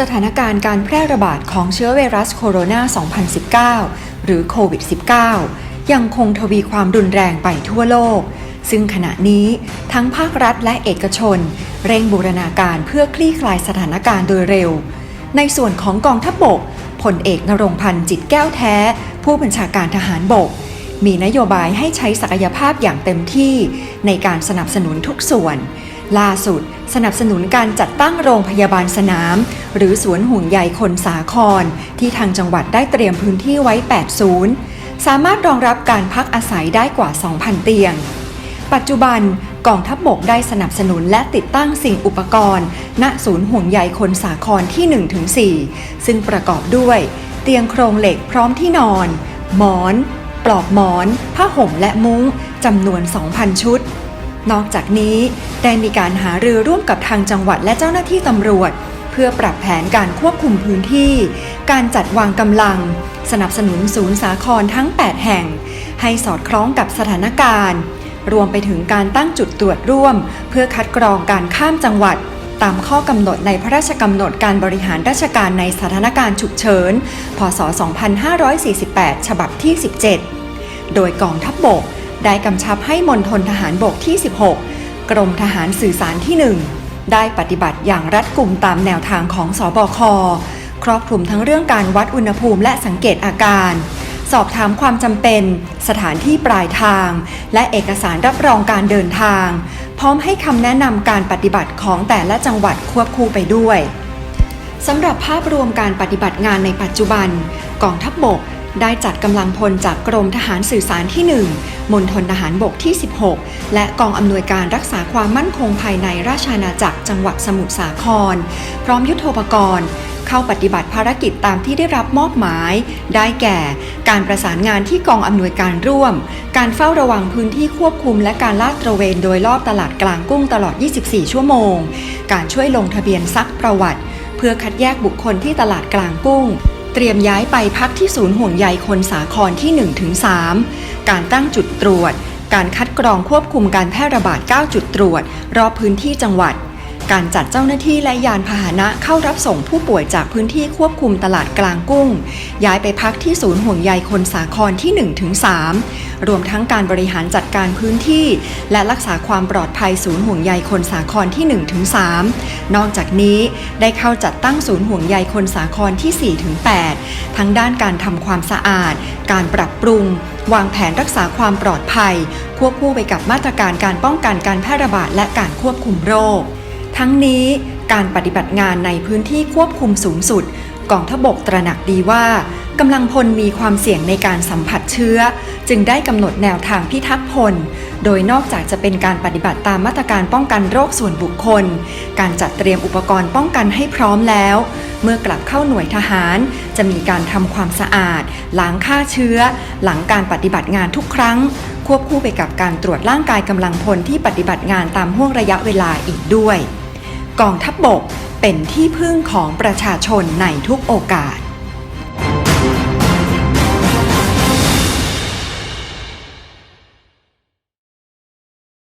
สถานการณ์การแพร่ระบาดของเชื้อไวรัสโคโรนา 2019 หรือโควิด -19 ยังคงทวีความรุนแรงไปทั่วโลก ซึ่งขณะนี้ทั้งภาครัฐและเอกชน เร่งบูรณาการเพื่อคลี่คลายสถานการณ์โดยเร็ว ในส่วนของกองทัพบกพลเอกนรงพันธ์จิตแก้วแท้ ผู้บัญชาการทหารบก มีนโยบายให้ใช้ศักยภาพอย่างเต็มที่ในการสนับสนุนทุกส่วน ล่าสุด สนับสนุนการจัดตั้งโรงพยาบาลสนาม หรือสวนห่วงใยคนสาคร ที่ทางจังหวัดได้เตรียมพื้นที่ไว้ 8 ศูนย์ สามารถรองรับการพักอาศัยได้กว่า 2,000 เตียง ปัจจุบันกองทัพบบกได้สนับสนุนและติดตั้งสิ่งอุปกรณ์ ณศูนย์ห่วงใยคนสาครที่ 1-4 ซึ่งประกอบด้วย เตียงโครงเหล็กพร้อมที่นอน หมอน ปลอกหมอน ผ้าห่มและมุ้งจำนวน 2,000 ชุด นอกจากนี้ได้มีการหารือร่วมกับทางจังหวัดและเจ้าหน้าที่ตำรวจ เพื่อปรับแผนการควบคุมพื้นที่ การจัดวางกำลัง สนับสนุนศูนย์สาครทั้ง 8 แห่ง ให้สอดคล้องกับสถานการณ์ รวมไปถึงการตั้งจุดตรวจร่วม เพื่อคัดกรองการข้ามจังหวัด ตามข้อกำหนดในพระราชกำหนดการบริหารราชการในสถานการณ์ฉุกเฉิน พศ 2548 ฉบับที่ 17 โดยกองทัพบบก ได้กำชับให้มณฑลทหารบกที่ 16 กรมทหารสื่อสารที่ 1 ได้ปฏิบัติอย่างรัดกุมตามแนวทางของสอบคครอบคลุมทั้งเรื่องการวัดอุณหภูมิและสังเกตอาการ สอบถามความจำเป็น สถานที่ปลายทาง และเอกสารรับรองการเดินทาง พร้อมให้คำแนะนำการปฏิบัติของแต่ละจังหวัดควบคู่ไปด้วยสำหรับภาพรวมการปฏิบัติงานในปัจจุบัน กองทัพบบก ได้จัดกำลังพลจากกรมทหารสื่อสารที่ 1 มณฑลทหารบกที่ 16 และกองอำนวยการรักษาความมั่นคงภายในราชอาณาจักรจังหวัดสมุทรสาคร พร้อมยุทโธปกรณ์เข้าปฏิบัติภารกิจตามที่ได้รับมอบหมาย ได้แก่ การประสานงานที่กองอำนวยการร่วม การเฝ้าระวังพื้นที่ควบคุม และการลาดตระเวนโดยรอบตลาดกลางกุ้งตลอด 24 ชั่วโมง การช่วยลงทะเบียนซักประวัติ เพื่อคัดแยกบุคคลที่ตลาดกลางกุ้ง เตรียมย้ายไปพักที่ศูนย์ห่วงใยคนสาครที่ 1-3 การตั้งจุดตรวจ การคัดกรองควบคุมการแพร่ระบาด 9 จุดตรวจ รอบพื้นที่จังหวัด การจัดเจ้าหน้าที่และยานพาหนะเข้ารับส่งผู้ป่วยจากพื้นที่ควบคุมตลาดกลางกุ้ง ย้ายไปพักที่ศูนย์ห่วงใยคนสาครที่ 1-3 รวมทั้งการบริหารจัดการพื้นที่ และรักษาความปลอดภัยศูนย์ห่วงใยคนสาครที่ 1-3 นอกจากนี้ได้เข้าจัดตั้งศูนย์ห่วงใยคนสาครที่ 4-8 ทั้งด้านการทำความสะอาด การปรับปรุง วางแผนรักษาความปลอดภัยควบคู่ไปกับมาตรการการป้องกันการแพร่ระบาดและการควบคุมโรค ทั้งนี้การปฏิบัติงานในพื้นที่ควบคุมสูงสุด กองทบกตระหนักดีว่ากำลังพลมีความเสี่ยงในการสัมผัสเชื้อ จึงได้กำหนดแนวทางพิทักษ์พล โดยนอกจากจะเป็นการปฏิบัติตามมาตรการป้องกันโรคส่วนบุคคล การจัดเตรียมอุปกรณ์ป้องกันให้พร้อมแล้ว เมื่อกลับเข้าหน่วยทหาร จะมีการทำความสะอาดล้างฆ่าเชื้อ หลังการปฏิบัติงานทุกครั้ง ควบคู่ไปกับการตรวจร่างกายกำลังพลที่ปฏิบัติงานตามห่วงระยะเวลาอีกด้วย กองทัพบบกเป็นที่พึ่งของประชาชนในทุกโอกาส